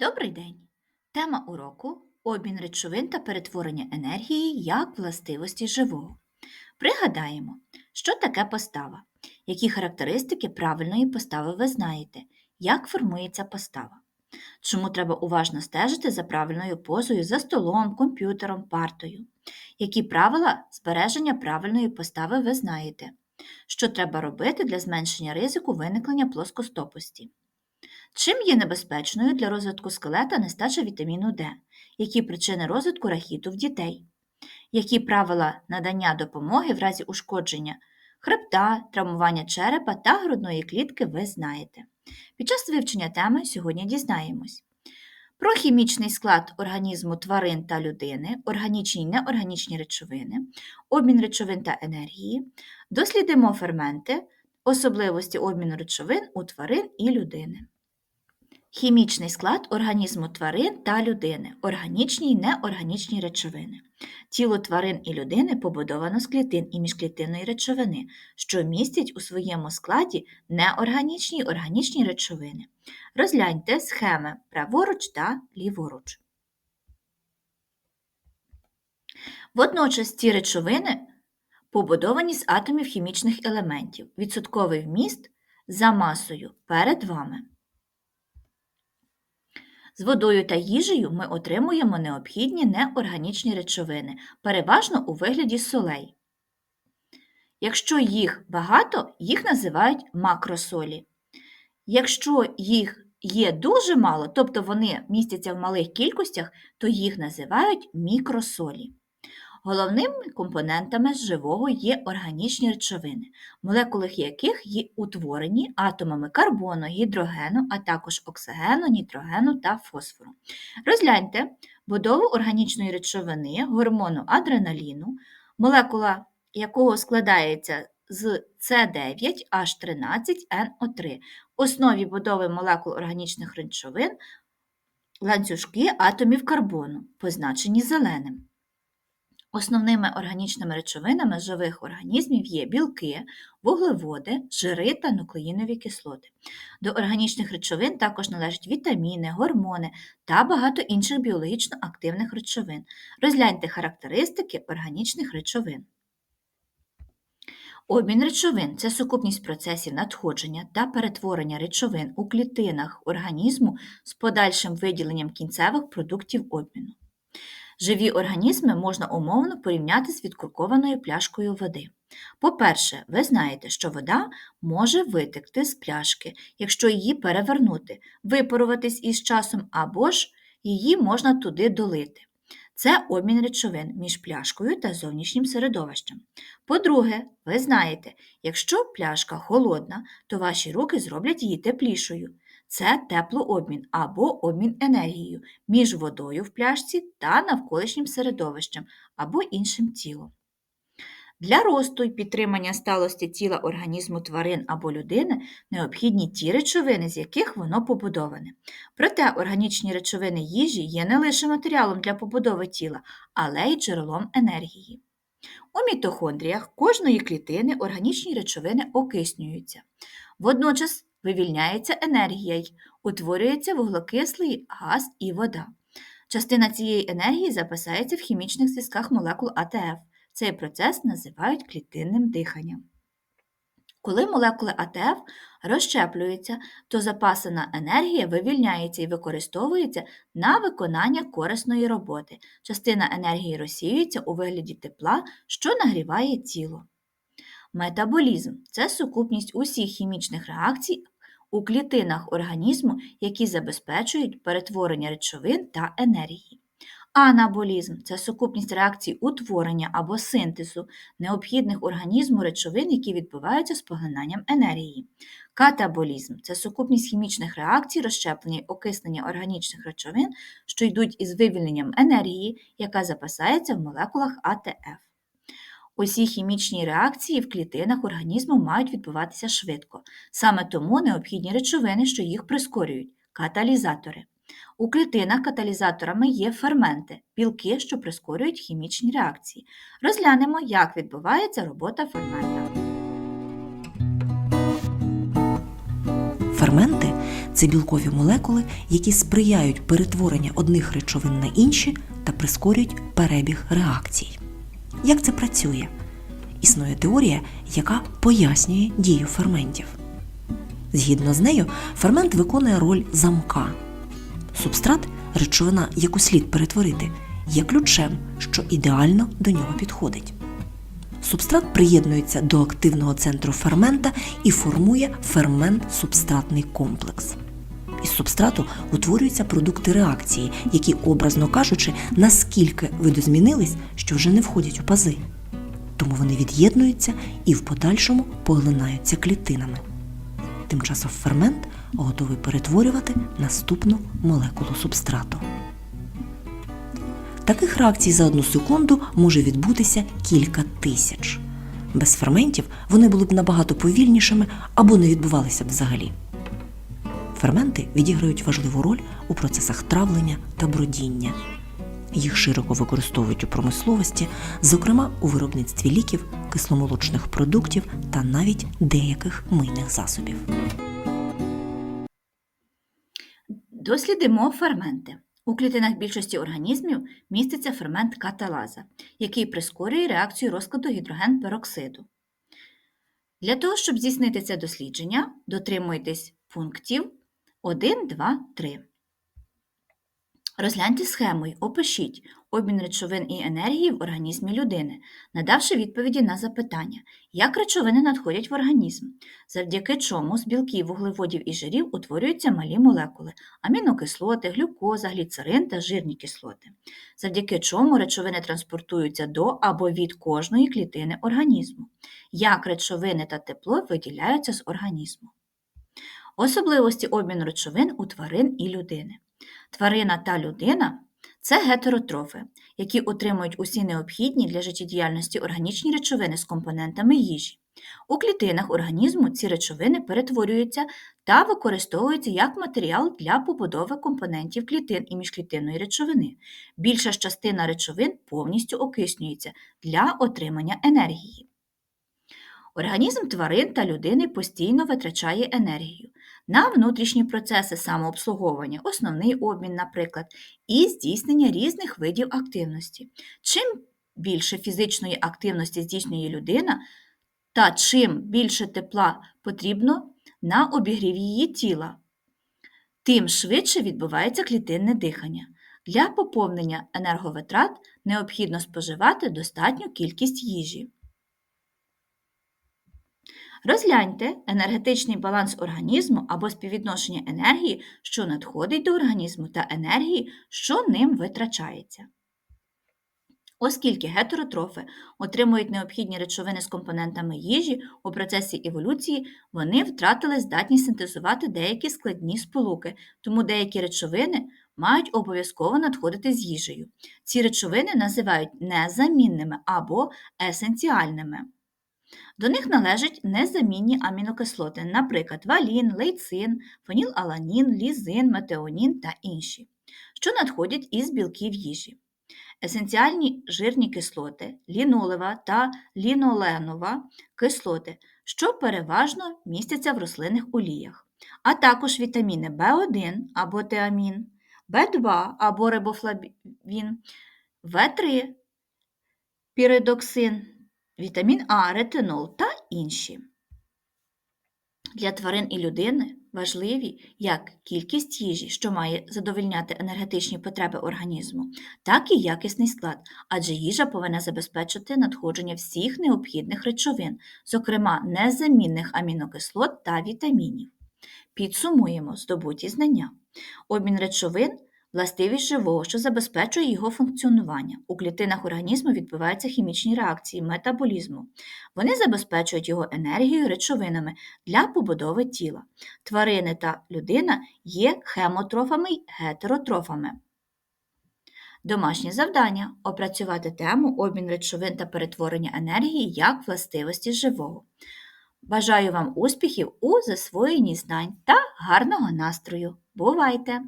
Добрий день! Тема уроку обмін речовин та перетворення енергії як властивості живого. Пригадаємо, що таке постава, які характеристики правильної постави ви знаєте, як формується постава. Чому треба уважно стежити за правильною позою за столом, комп'ютером, партою? Які правила збереження правильної постави ви знаєте? Що треба робити для зменшення ризику виникнення плоскостопості? Чим є небезпечною для розвитку скелета нестача вітаміну Д? Які причини розвитку рахіту в дітей? Які правила надання допомоги в разі ушкодження хребта, травмування черепа та грудної клітки ви знаєте? Під час вивчення теми сьогодні дізнаємось про хімічний склад організму тварин та людини, органічні й неорганічні речовини, обмін речовин та енергії, дослідимо ферменти, особливості обміну речовин у тварин і людини. Хімічний склад організму тварин та людини, органічні й неорганічні речовини. Тіло тварин і людини побудовано з клітин і міжклітинної речовини, що містять у своєму складі неорганічні й органічні речовини. Розгляньте схеми праворуч та ліворуч. Водночас ці речовини побудовані з атомів хімічних елементів. Відсотковий вміст за масою перед вами. З водою та їжею ми отримуємо необхідні неорганічні речовини, переважно у вигляді солей. Якщо їх багато, їх називають макросолі. Якщо їх є дуже мало, тобто вони містяться в малих кількостях, то їх називають мікросолі. Головними компонентами живого є органічні речовини, молекули яких є утворені атомами карбону, гідрогену, а також оксигену, нітрогену та фосфору. Розгляньте будову органічної речовини, гормону адреналіну, молекула якого складається з С9H13NO3. В основі будови молекул органічних речовин ланцюжки атомів карбону, позначені зеленим. Основними органічними речовинами живих організмів є білки, вуглеводи, жири та нуклеїнові кислоти. До органічних речовин також належать вітаміни, гормони та багато інших біологічно активних речовин. Розгляньте характеристики органічних речовин. Обмін речовин це сукупність процесів надходження та перетворення речовин у клітинах організму з подальшим виділенням кінцевих продуктів обміну. Живі організми можна умовно порівняти з відкуркованою пляшкою води. По-перше, ви знаєте, що вода може витекти з пляшки, якщо її перевернути, випаруватись із часом або ж її можна туди долити. Це обмін речовин між пляшкою та зовнішнім середовищем. По-друге, ви знаєте, якщо пляшка холодна, то ваші руки зроблять її теплішою. Це теплообмін або обмін енергією між водою в пляшці та навколишнім середовищем або іншим тілом. Для росту і підтримання сталості тіла організму тварин або людини необхідні ті речовини, з яких воно побудоване. Проте органічні речовини їжі є не лише матеріалом для побудови тіла, але й джерелом енергії. У мітохондріях кожної клітини органічні речовини окиснюються. Водночас вивільняється енергія й утворюється вуглекислий газ і вода. Частина цієї енергії записається в хімічних зв'язках молекул АТФ. Цей процес називають клітинним диханням. Коли молекули АТФ розщеплюються, то запасена енергія вивільняється і використовується на виконання корисної роботи. Частина енергії розсіюється у вигляді тепла, що нагріває тіло. Метаболізм це сукупність усіх хімічних реакцій у клітинах організму, які забезпечують перетворення речовин та енергії. Анаболізм це сукупність реакцій утворення або синтезу необхідних організму речовин, які відбуваються з поглинанням енергії. Катаболізм це сукупність хімічних реакцій, розщеплення і окиснення органічних речовин, що йдуть із вивільненням енергії, яка запасається в молекулах АТФ. Усі хімічні реакції в клітинах організму мають відбуватися швидко. Саме тому необхідні речовини, що їх прискорюють каталізатори. У клітинах каталізаторами є ферменти, білки, що прискорюють хімічні реакції. Розглянемо, як відбувається робота фермента. Ферменти це білкові молекули, які сприяють перетворенню одних речовин на інші та прискорюють перебіг реакцій. Як це працює? Існує теорія, яка пояснює дію ферментів. Згідно з нею, фермент виконує роль замка. Субстрат речовина, яку слід перетворити, є ключем, що ідеально до нього підходить. Субстрат приєднується до активного центру фермента і формує фермент-субстратний комплекс. Із субстрату утворюються продукти реакції, які, образно кажучи, наскільки видозмінились, що вже не входять у пази. Тому вони від'єднуються і в подальшому поглинаються клітинами. Тим часом фермент готовий перетворювати наступну молекулу субстрату. Таких реакцій за одну секунду може відбутися кілька тисяч. Без ферментів вони були б набагато повільнішими або не відбувалися б взагалі. Ферменти відіграють важливу роль у процесах травлення та бродіння. Їх широко використовують у промисловості, зокрема у виробництві ліків, кисломолочних продуктів та навіть деяких мийних засобів. Дослідимо ферменти. У клітинах більшості організмів міститься фермент каталаза, який прискорює реакцію розкладу гідрогенпероксиду. Для того, щоб здійснити це дослідження, дотримуйтесь пунктів 1, 2, 3. Розгляньте схему й опишіть обмін речовин і енергії в організмі людини, надавши відповіді на запитання, як речовини надходять в організм, завдяки чому з білків, вуглеводів і жирів утворюються малі молекули амінокислоти, глюкоза, гліцерин та жирні кислоти, завдяки чому речовини транспортуються до або від кожної клітини організму, як речовини та тепло виділяються з організму. Особливості обміну речовин у тварин і людини. Тварина та людина це гетеротрофи, які отримують усі необхідні для життєдіяльності органічні речовини з компонентами їжі. У клітинах організму ці речовини перетворюються та використовуються як матеріал для побудови компонентів клітин і міжклітинної речовини. Більша ж частина речовин повністю окиснюється для отримання енергії. Організм тварин та людини постійно витрачає енергію на внутрішні процеси самообслуговування, основний обмін, наприклад, і здійснення різних видів активності. Чим більше фізичної активності здійснює людина, та чим більше тепла потрібно на обігрів її тіла, тим швидше відбувається клітинне дихання. Для поповнення енерговитрат необхідно споживати достатню кількість їжі. Розгляньте енергетичний баланс організму або співвідношення енергії, що надходить до організму, та енергії, що ним витрачається. Оскільки гетеротрофи отримують необхідні речовини з компонентами їжі, у процесі еволюції вони втратили здатність синтезувати деякі складні сполуки, тому деякі речовини мають обов'язково надходити з їжею. Ці речовини називають незамінними або есенціальними. До них належать незамінні амінокислоти, наприклад, валін, лейцин, фенілаланін, лізин, метеонін та інші, що надходять із білків їжі. Есенціальні жирні кислоти, лінолева та ліноленова кислоти, що переважно містяться в рослинних оліях, а також вітаміни В1 або теамін, В2 або рибофлавін, В3 піридоксин, вітамін А, ретинол та інші. Для тварин і людини важливі як кількість їжі, що має задовольняти енергетичні потреби організму, так і якісний склад, адже їжа повинна забезпечити надходження всіх необхідних речовин, зокрема незамінних амінокислот та вітамінів. Підсумуємо здобуті знання. Обмін речовин властивість живого, що забезпечує його функціонування. У клітинах організму відбуваються хімічні реакції метаболізму. Вони забезпечують його енергією речовинами для побудови тіла. Тварини та людина є хемотрофами й гетеротрофами. Домашнє завдання опрацювати тему обмін речовин та перетворення енергії як властивості живого. Бажаю вам успіхів у засвоєнні знань та гарного настрою. Бувайте!